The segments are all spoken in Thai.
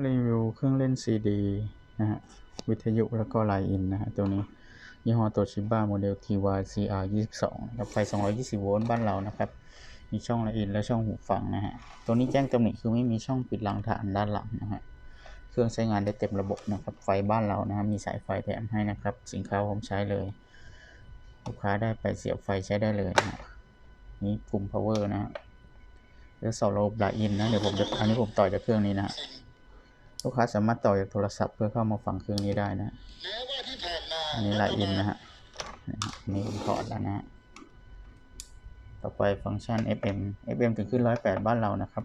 รีวิวเครื่องเล่นซีดีนะฮะ วิทยุแล้วก็ไลน์อินนะฮะ ตัวนี้ยี่ห้อโตชิบ้าโมเดล TY CR 22นะครับไฟ 220 โวลต์บ้านเรานะครับ มีช่องไลน์อินและช่องหูฟังนะฮะ ตัวนี้แจ้งตำหนิคือไม่มีช่องปิดหลังฐานด้านหลังนะฮะ เครื่องใช้งานได้เต็มระบบนะครับ ไฟบ้านเรานะฮะ มีสายไฟแถมให้นะครับ สินค้าผมใช้เลย ลูกค้าได้ไปเสียบไฟใช้ได้เลยนะฮะนี่ปุ่ม power นะฮะแล้วสอบระบบไลน์อินนะ เดี๋ยวผมจะอันนี้ผมต่อจากเครื่องนี้นะฮะ ลูกค้าสามารถต่อจากโทรศัพท์เพื่อเข้ามาฟังเครื่องนี้ได้นะ อันนี้ไลน์อินนะฮะนะฮะอันนี่ผมถอดแล้วนะฮะต่อไปฟังก์ชัน FM FM ถึงขึ้น 108 บ้านเรานะครับ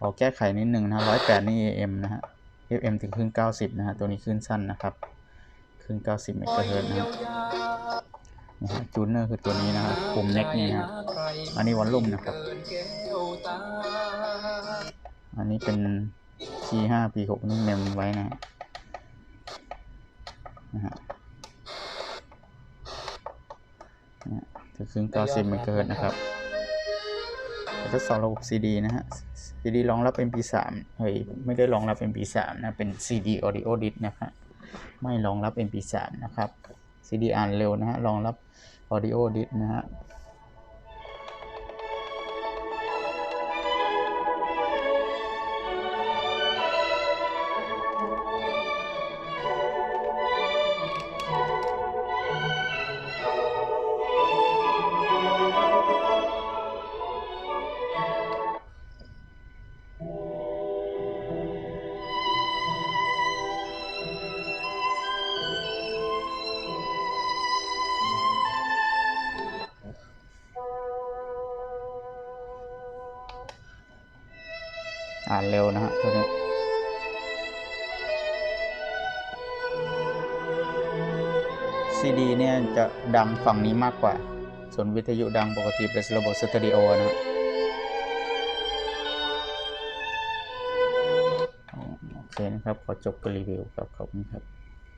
ขอแก้ไขนิดหนึ่งนะ108 นี่ AM นะฮะ FM ถึงขึ้น 90 นะฮะ ตัวนี้ขึ้นสั้นนะครับ ขึ้น 90เมกะเฮิรตซ์นนะฮะจูเนอร์คือตัวนี้นะครับปุ่มเน็กนี่ฮะอันนี้วอลลุ่มนะครับ อันนี้เป็น P5 P6 นี่เมมไว้นะฮะนะฮะเนี่ยถึงขึ้น90เมกะเฮิรตนะครับทดสอบระบบ CD นะฮะ CD รองรับ MP3 เฮ้ยไม่ได้รองรับ MP3 นะ เป็น CD Audio Disc นะครับไม่รองรับ MP3 นะครับ CD อ่านเร็วนะฮะ รองรับ Audio Disc นะฮะ อ่านเร็วนะฮะตัวนี้ CD เนี่ยจะดังฝั่งนี้มากกว่า ส่วนวิทยุดังปกติเป็นระบบสเตอริโอนะฮะโอเคนะครับ ขอจบการรีวิวครับขอบคุณครับ